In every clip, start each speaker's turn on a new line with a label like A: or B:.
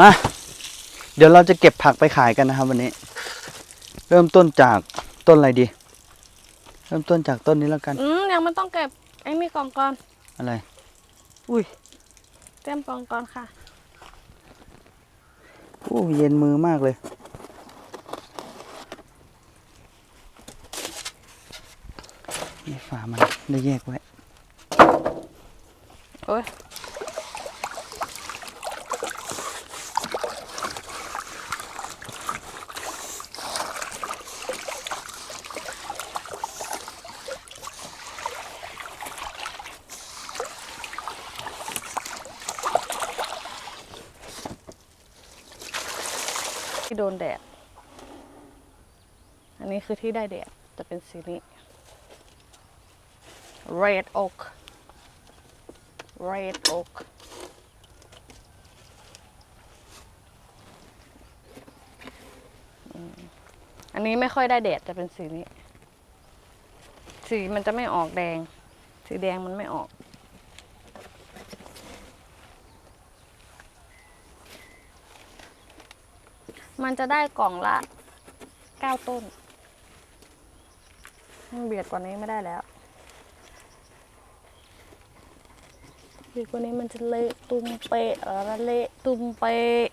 A: มา เดี๋ยวเราจะเก็บผักไปขายกันนะครับวันนี้ เริ่มต้นจากต้นอะไรดี เริ่มต้นจากต้นนี้แล้วกัน
B: อืมยังไม่ต้องเก็บไอ้นี่กล่องก่อน
A: อะไร
B: อุ้ยเตรียมกล่องก่อนค่ะ
A: โอ้เย็นมือมากเลย นี่ฝามันได้แยกไว้
B: โอ้ย ที่โดนแดด อันนี้คือที่ได้แดดจะเป็นสีนี้ red oak red oak อันนี้ไม่ค่อยได้แดดจะเป็นสีนี้ สีมันจะไม่ออกแดง สีแดงมันไม่ออก มันจะได้กล่องละเก้าต้น มันเบียดกว่านี้ไม่ได้แล้วเบียดกว่านี้มันจะเละตุ้มเปะเออเละตุ้มเปะ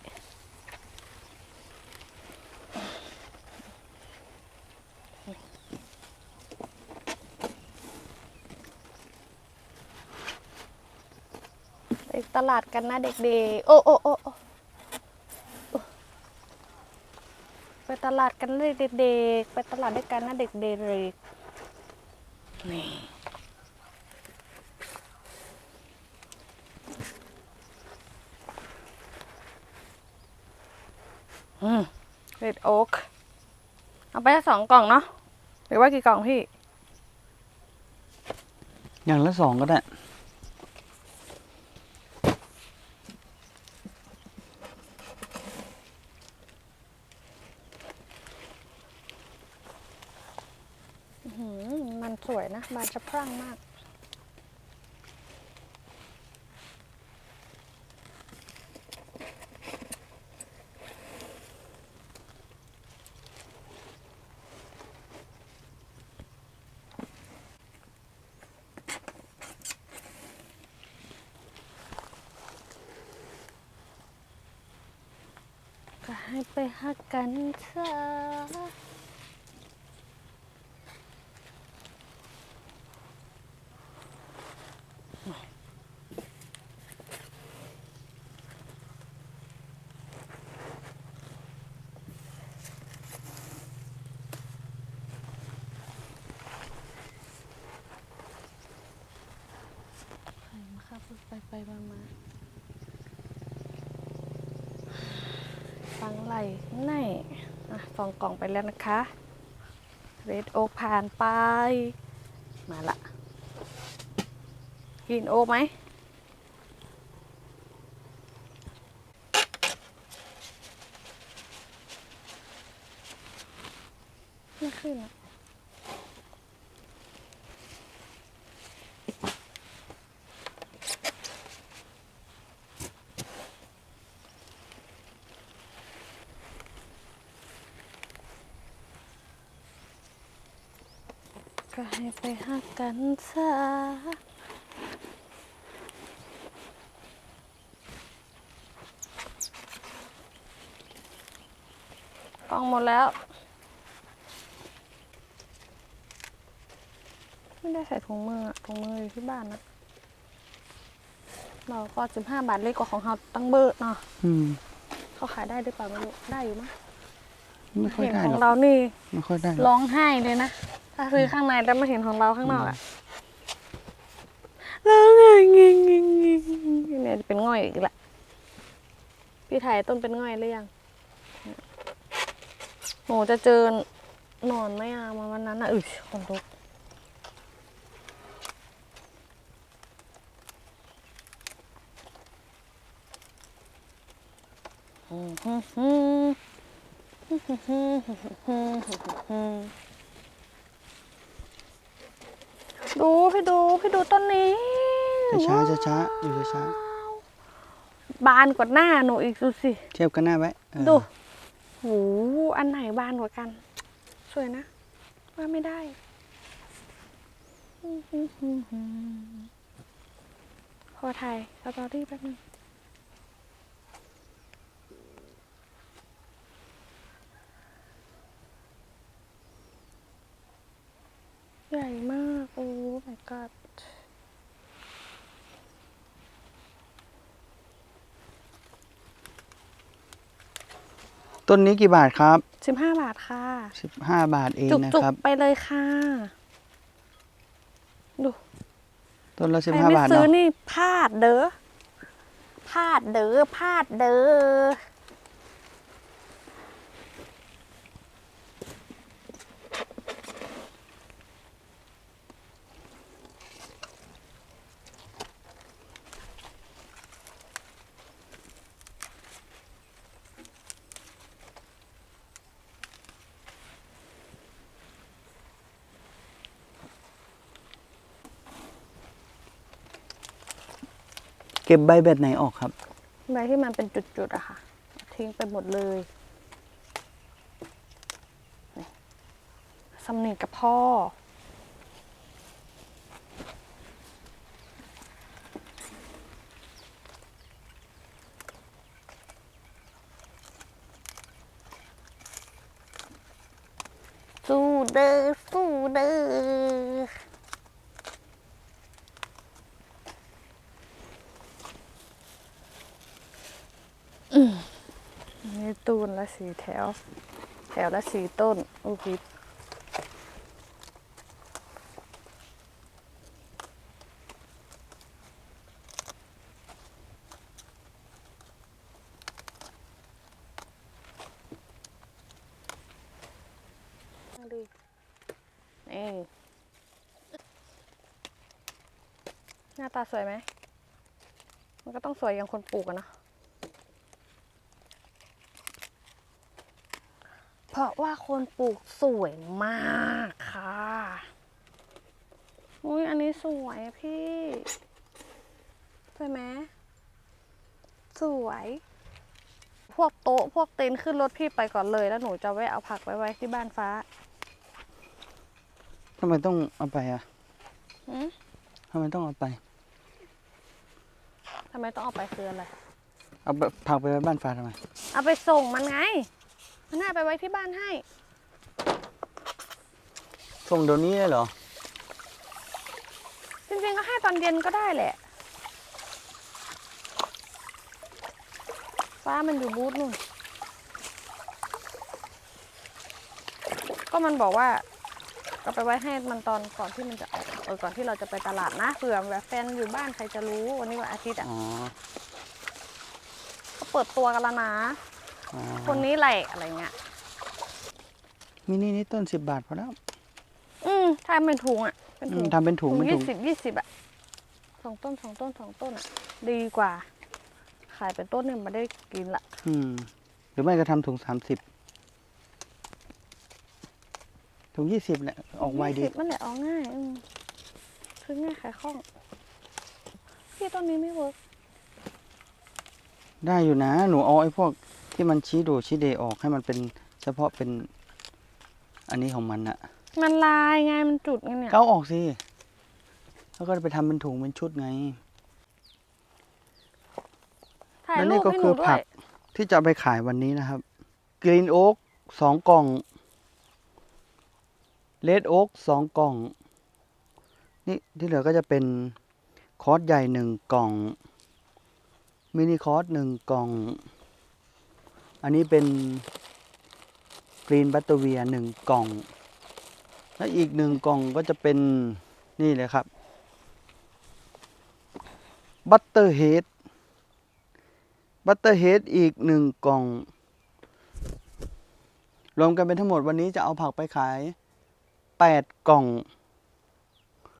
B: ไปตลาดกันนะเด็กๆ โอ้โอ้โอ้โอ้ ไปต ลาดกันนะเด็กๆ ไปตลาดด้วยกันนะเด็กๆนี่อืมเรดโอ๊กเอาไปสองกล่องเนาะหรือว่ากี่กล่องพี่
A: อย่างละสองก็ได้
B: หืมมัน สวยนะมันจะพรั่งมากก็ให้ไปหักกันเถอะ ใครมาครับ ไปไปมามาฟังไหลไหนอะสองกล่องไปแล้วนะคะ เรดโอผ่านไป มาละกินโอไหมไม่ขึ้นอะ ก็ให้ไปหักกันซะกล่องหมดแล้ว ไม่ได้ใส่ถุงมืออะถุงมืออยู่ที่บ้านนะเราก็สิบห้าบาทเล็กกว่าของเราตั้งเบอร์เนาะ
A: อืม
B: เขาขายได้หรือเปล่าไม่รู้ได้อยู่มั้ง
A: ไม่ค่อย
B: เห็น
A: ได้
B: ขอ
A: หรงอก
B: เรานี่
A: ไม่ค่อยได้หรอก
B: ร้องไห้เลยนะ ถ้าซื้อข้างในแล้วมาเห็นของเราข้างนอกอะร้องไห้งิงงิงงิงเนี่ยจะเป็นง่อยอีกละ พี่ไทยต้นเป็นง่อยหรือยัง หนูจะเจอหนอนไหมอะมาวันนั้นอะอึคนลุกอืมฮึ่มฮึ่มฮึ่มฮึ่มฮึ่มฮึ่มฮึ่มฮึ่ม ดูพี่ดูพี่ดูต้นนี้
A: ช้าช้าช้าๆอยู่ช้า
B: บานกว่าหน้าหนูอีกดูสิ
A: เทียบกันหน้าไว้เออ
B: ดูโหอันไหนบานกว่ากัน สวยนะ ว่าไม่ได้ขอถ่ายสตอรี่แป๊บนึงใหญ่มาก โอ้ my god
A: ต้นนี้กี่บาทครับ
B: สิบห้าบาทค่ะ
A: สิบห้าบาทเอง
B: จุก
A: นะ
B: จุก
A: ครับ
B: ไปเลยค่ะ ดู
A: ต้นละ
B: ใค
A: สิบ
B: ร
A: ห้า
B: ไม่
A: บาท
B: ซื้อ
A: เนาะ
B: นี่พลาดเด้อพลาดเด้อพลาดเด้อ
A: เก็บใบแบบไหนออกครับ
B: ใบที่มันเป็นจุดๆอะค่ะ ทิ้งไปหมดเลยสำเนียงกับพ่อ สู้เด้อสู้เด้อ นี่ ตูนละสีแถว แถวละสีต้นโอ้พิดูนี่หน้าตาสวยไหม มันก็ต้องสวยอย่างคนปลูกอะเนะ เพราะว่าคนปลูกสวยมากค่ะอุ้ยอันนี้สวยอะพี่สวยไหมสวย พวกโต๊ะพวกเต็นท์ขึ้นรถพี่ไปก่อนเลยแล้วหนูจะแวะเอาผักไว้ไว้ที่บ้านฟ้า
A: ทำไมต้องเอาไปอะ
B: หืม
A: ทำไมต้องเอาไป
B: ทำไมต้องเอาไปคืออะไร
A: เอาไปผักไปไว้บ้านฟ้าทำไม
B: เอาไปส่งมันไง มันน่าไปไว้ที่บ้านให้
A: ส่งเดี๋ยวนี้เลยเหรอ
B: จริงๆก็ให้ตอนเย็นก็ได้แหละ ฟ้ามันอยู่บูธนู่น ก็มันบอกว่าเอาไปไว้ให้มันตอนก่อนที่มันจะออกเออก่อนที่เราจะไปตลาดนะเผื่อแบบแฟนอยู่บ้านใครจะรู้วันนี้วันอาทิตย์อะ
A: อ๋อ
B: เขาเปิดตัวกันแล้วนะ
A: อ๋อ
B: คนนี้แหละอะไรเงี้ย
A: มินินี่ต้นสิบบาทพอแล้ว
B: อืมถ้าเป็นถุงอะเป็น
A: อื
B: ถุ
A: ม
B: ง
A: ทำเป็นถุงเป็น
B: ยี่
A: ถุง
B: สิบยี่สิบอะสองต้นสองต้นสองต้นอะ ดีกว่า ขายเป็นต้นเนี่ยไมาได้กินละ
A: อืม หรือไม่ก็ทำถุงสามสิบถุงยี่สิบเนี่ยออกไวดี
B: ยี่สิบมันแหละออกง่ายอืมคือง่ายขายคล่อง พี่ต้นนี้ไม่เวิร์ก
A: ได้อยู่นะ หนูเอาไอ้พวก ที่มันชี้ดูชี้เดออกให้มันเป็นเฉพาะเป็นอันนี้ของมันอะ
B: มันลายไงมันจุดไงเนี่ย
A: ก็เอาออกสิ แล้วก็ไปทำเป็นถุงเป็นชุดไง
B: ถ่าย
A: แล้ว
B: รู
A: นี่
B: ป
A: ก็
B: ให้ห
A: คื
B: นู
A: อ
B: ด้ว
A: ผั
B: ย
A: กที่จะเอาไปขายวันนี้นะครับ กรีนโอ๊กสองกล่องเลดโอ๊กสองกล่อง นี่ที่เหลือก็จะเป็นคอร์สใหญ่หนึ่งกล่อง มินิคอร์สหนึ่งกล่อง อันนี้เป็นกรีนบัตเตอร์เวียหนึ่งกล่อง และอีกหนึ่งกล่องก็จะเป็นนี่เลยครับบัตเตอร์เฮดบัตเตอร์เฮดอีกหนึ่งกล่อง รวมกันเป็นทั้งหมดวันนี้จะเอาผักไปขายแปดกล่อง